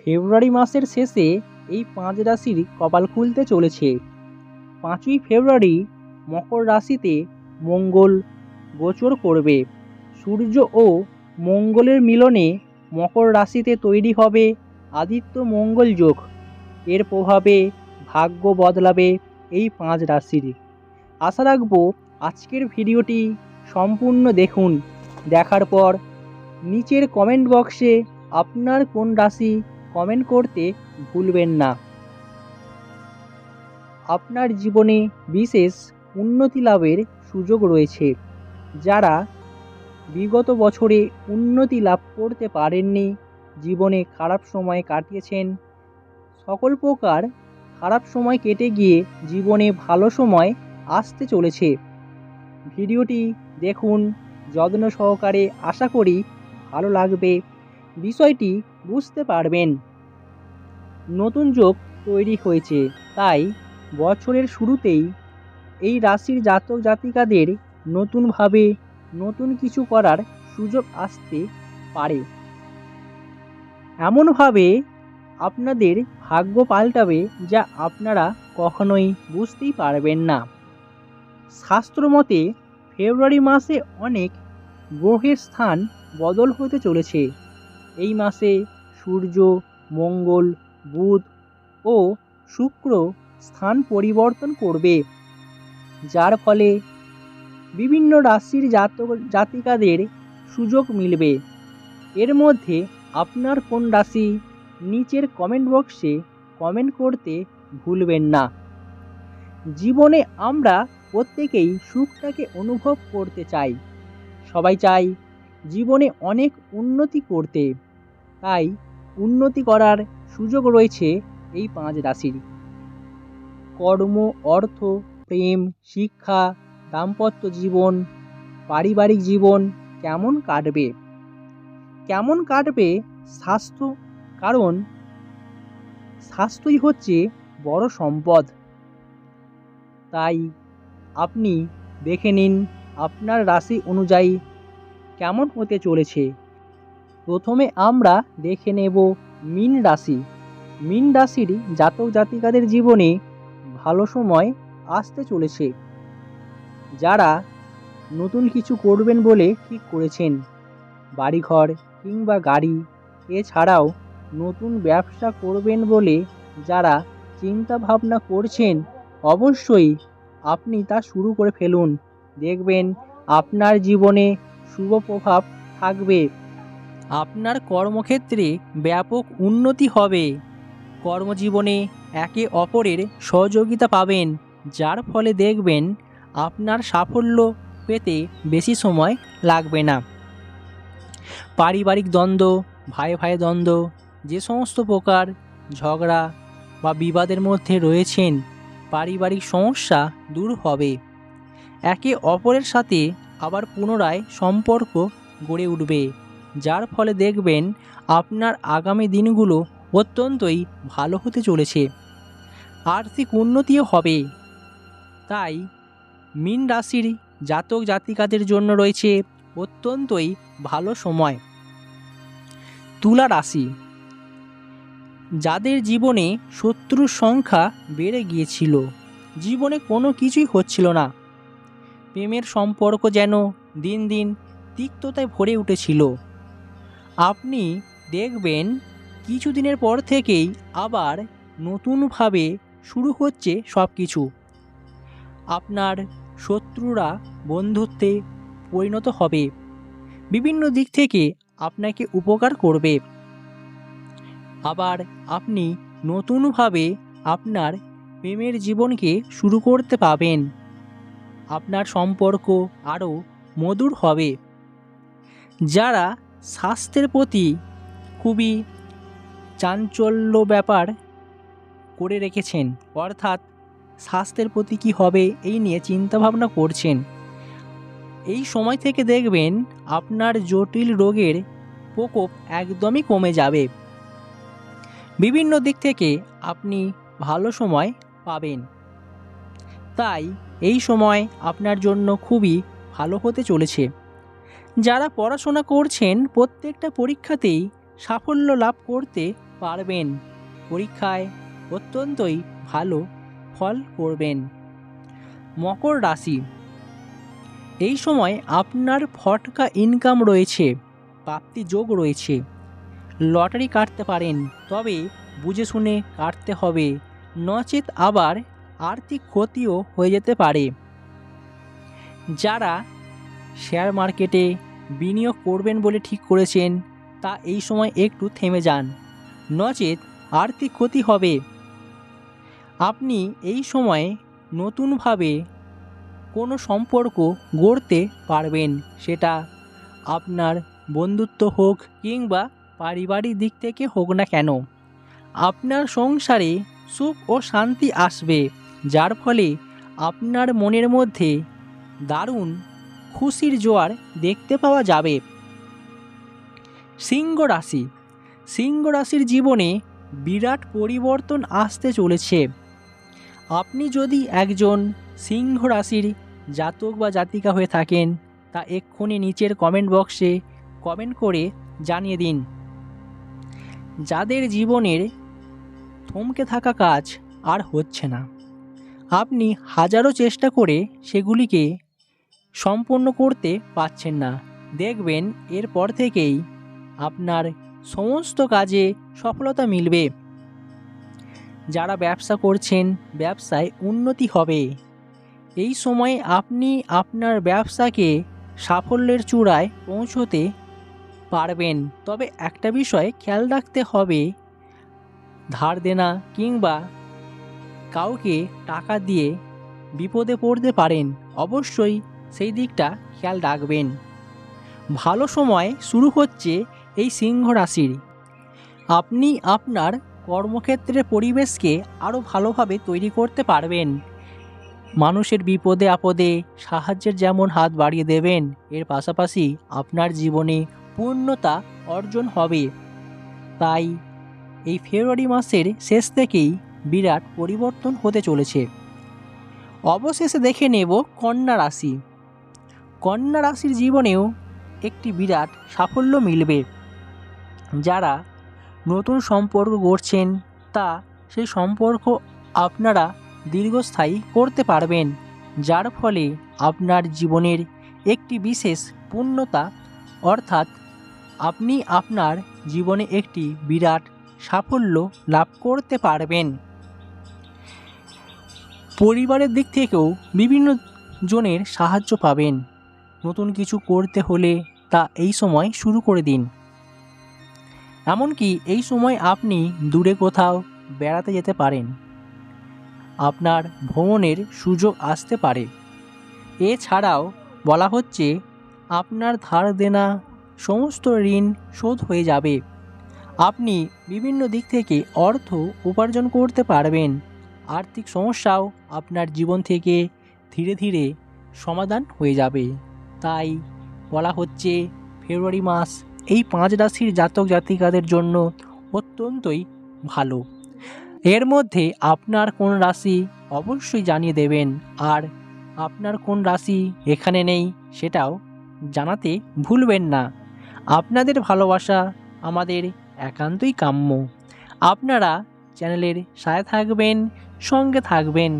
ফেব্রুয়ারি মাসের শেষে এই পাঁচ রাশির কপাল খুলতে চলেছে। পাঁচই ফেব্রুয়ারি মকর রাশিতে মঙ্গল গোচর করবে। সূর্য ও মঙ্গলের মিলনে মকর রাশিতে তৈরি হবে আদিত্য মঙ্গল যোগ। এর প্রভাবে ভাগ্য বদলাবে এই পাঁচ রাশির। আশা রাখব আজকের ভিডিওটি সম্পূর্ণ দেখুন। দেখার পর নিচের কমেন্ট বক্সে আপনার কোন রাশি কমেন্ট করতে ভুলবেন না। আপনার জীবনে বিশেষ উন্নতি লাভের সুযোগ রয়েছে। যারা বিগত বছরে উন্নতি লাভ করতে পারেননি, জীবনে খারাপ সময় কাটিয়েছেন, সকল প্রকার খারাপ সময় কেটে গিয়ে জীবনে ভালো সময় আসতে চলেছে। ভিডিওটি দেখুন, যত্ন সহকারে আশা করি ভালো লাগবে। বিষয়টি বুঝতে পারবেন। নতুন যোগ তৈরি হয়েছে, তাই বছরের শুরুতেই এই রাশির জাতক জাতিকাদের নতুনভাবে নতুন কিছু করার সুযোগ আসতে পারে। এমনভাবে আপনাদের ভাগ্য পাল্টাবে যা আপনারা কখনোই বুঝতেই পারবেন না। শাস্ত্রমতে ফেব্রুয়ারি মাসে অনেক গ্রহের স্থান বদল হতে চলেছে। এই মাসে সূর্য, মঙ্গল, বুধ ও শুক্র স্থান পরিবর্তন করবে। যার ফলে বিভিন্ন রাশির জাতক, জাতিকাদের সুযোগ মিলবে। এর মধ্যে আপনার কোন রাশি নিচের কমেন্ট বক্সে কমেন্ট করতে ভুলবেন না। জীবনে আমরা প্রত্যেকেই সুখটাকে অনুভব করতে চাই। সবাই চাই জীবনে অনেক উন্নতি করতে। তাই উন্নতি করার সুযোগ রয়েছে এই পাঁচ রাশির। কর্ম, অর্থ, প্রেম, শিক্ষা, দাম্পত্য জীবন, পারিবারিক জীবন কেমন কাটবে? কেমন কাটবে স্বাস্থ্য? কারণ স্বাস্থ্যই হচ্ছে বড় সম্পদ। তাই আপনি দেখে নিন আপনার রাশি অনুযায়ী কেমন হতে চলেছে। প্রথমে আমরা দেখে নেব মিন রাশি। মিন রাশির জাতক জাতিকাদের জীবনে ভালো সময় আসতে চলেছে। যারা নতুন কিছু করবেন বলে ঠিক করেছেন। বাড়িঘর কিংবা গাড়ি, এছাড়াও নতুন ব্যবসা করবেন বলে যারা চিন্তা ভাবনা করছেন, অবশ্যই আপনি তা শুরু করে ফেলুন। দেখবেন আপনার জীবনে শুভ প্রভাব থাকবে। আপনার কর্মক্ষেত্রে ব্যাপক উন্নতি হবে। কর্মজীবনে একে অপরের সহযোগিতা পাবেন, যার ফলে দেখবেন আপনার সাফল্য পেতে বেশি সময় লাগবে না। পারিবারিক দ্বন্দ্ব, ভাই ভাই দ্বন্দ্ব, যে সমস্ত প্রকার ঝগড়া বা বিবাদের মধ্যে রয়েছেন, পারিবারিক সমস্যা দূর হবে। একে অপরের সাথে আবার পুনরায় সম্পর্ক গড়ে উঠবে। যার ফলে দেখবেন আপনার আগামী দিনগুলো অত্যন্তই ভালো হতে চলেছে। আর্থিক উন্নতিও হবে। তাই মিন রাশির জাতক জাতিকাদের জন্য রয়েছে অত্যন্তই ভালো সময়। তুলা রাশি। যাদের জীবনে শত্রুর সংখ্যা বেড়ে গিয়েছিল, জীবনে কোনো কিছুই হচ্ছিল না। প্রেমের সম্পর্ক যেন দিন দিন তিক্ততায় ভরে উঠেছিল। আপনি দেখবেন কিছুদিনের পর থেকেই আবার নতুনভাবে শুরু হচ্ছে সব কিছু আপনার শত্রুরা বন্ধুত্বে পরিণত হবে। বিভিন্ন দিক থেকে আপনাকে উপকার করবে। আবার আপনি নতুনভাবে আপনার প্রেমের জীবনকে শুরু করতে পাবেন আপনার সম্পর্ক আরও মধুর হবে। যারা স্বাস্থ্যের প্রতি খুবই চাঞ্চল্য ব্যাপার করে রেখেছেন। অর্থাৎ স্বাস্থ্যের প্রতি কী হবে এই নিয়ে চিন্তাভাবনা করছেন। এই সময় থেকে দেখবেন আপনার জটিল রোগের প্রকোপ একদমই কমে যাবে। বিভিন্ন দিক থেকে আপনি ভালো সময় পাবেন। তাই এই সময় আপনার জন্য খুবই ভালো হতে চলেছে। যারা পড়াশোনা করছেন প্রত্যেকটা পরীক্ষাতেই সাফল্য লাভ করতে পারবেন। পরীক্ষায় অত্যন্তই ভালো ফল করবেন। মকর রাশি। এই সময় আপনার ফটকা ইনকাম রয়েছে, প্রাপ্তি যোগ রয়েছে। লটারি কাটতে পারেন, তবে বুঝে শুনে কাটতে হবে। নচেত আবার আর্থিক ক্ষতিও হয়ে যেতে পারে। যারা শেয়ার মার্কেটে বিনিয়োগ করবেন বলে ঠিক করেছেন, তা এই সময় একটু থেমে যান। নচেত আর্থিক ক্ষতি হবে? আপনি এই সময়ে নতুনভাবে কোনো সম্পর্ক গড়তে পারবেন, সেটা আপনার বন্ধুত্ব হোক কিংবা পারিবারিক দিক থেকে হোক না কেন। আপনার সংসারে সুখ ও শান্তি আসবে, যার ফলে আপনার মনের মধ্যে দারুণ খুশির জোয়ার দেখতে পাওয়া যাবে। সিংহ রাশি। সিংহ রাশির জীবনে বিরাট পরিবর্তন আসতে চলেছে। আপনি যদি একজন সিংহ রাশির জাতক বা জাতিকা হয়ে থাকেন, তা এক্ষুনি নিচের কমেন্ট বক্সে কমেন্ট করে জানিয়ে দিন। যাদের জীবনের থমকে থাকা কাজ আর হচ্ছে না। আপনি হাজারো চেষ্টা করে সেগুলিকে সম্পূর্ণ করতে পারছেন না। দেখবেন এরপর থেকেই আপনার সমস্ত কাজে সফলতা মিলবে। যারা ব্যবসা করছেন, ব্যবসায় উন্নতি হবে। এই সময় আপনি আপনার ব্যবসাকে সাফল্যের চূড়ায় পৌঁছতে পারবেন। তবে একটা বিষয় খেয়াল রাখতে হবে, ধার দেনা কিংবা কাউকে টাকা দিয়ে বিপদে পড়তে পারেন। অবশ্যই সেই দিকটা খেয়াল রাখবেন। ভালো সময় শুরু হচ্ছে এই সিংহ রাশির। আপনি আপনার কর্মক্ষেত্রের পরিবেশকে আরও ভালোভাবে তৈরি করতে পারবেন। মানুষের বিপদে আপদে সাহায্যের যেমন হাত বাড়িয়ে দেবেন, এর পাশাপাশি আপনার জীবনে পূর্ণতা অর্জন হবে। তাই এই ফেব্রুয়ারি মাসের শেষ থেকেই বিরাট পরিবর্তন হতে চলেছে। অবশেষে দেখে নেব কন্যা রাশি। কন্যা রাশির জীবনেও একটি বিরাট সাফল্য মিলবে। যারা নতুন সম্পর্ক গড়ছেন, তা সেই সম্পর্ক আপনারা দীর্ঘস্থায়ী করতে পারবেন, যার ফলে আপনার জীবনের একটি বিশেষ পূর্ণতা, অর্থাৎ আপনি আপনার জীবনে একটি বিরাট সাফল্য লাভ করতে পারবেন। পরিবারের দিক থেকেও বিভিন্ন জনের সাহায্য পাবেন। নতুন কিছু করতে হলে তা এই সময় শুরু করে দিন। এমনকি এই সময় আপনি দূরে কোথাও বেড়াতে যেতে পারেন। আপনার ভ্রমণের সুযোগ আসতে পারে। এছাড়াও বলা হচ্ছে, আপনার ধার দেনা সমস্ত ঋণ শোধ হয়ে যাবে। আপনি বিভিন্ন দিক থেকে অর্থ উপার্জন করতে পারবেন। আর্থিক সমস্যাও আপনার জীবন থেকে ধীরে ধীরে সমাধান হয়ে যাবে। তাই বলা হচ্ছে ফেব্রুয়ারি মাস এই পাঁচ রাশির জাতক জাতিকাদের জন্য অত্যন্তই ভালো। এর মধ্যে আপনার কোন রাশি অবশ্যই জানিয়ে দেবেন আর আপনার কোন রাশি এখানে নেই সেটাও জানাতে ভুলবেন না। আপনাদের ভালোবাসা আমাদের একান্তই কাম্য। আপনারা চ্যানেলের সাথে থাকবেন, সঙ্গে থাকবেন।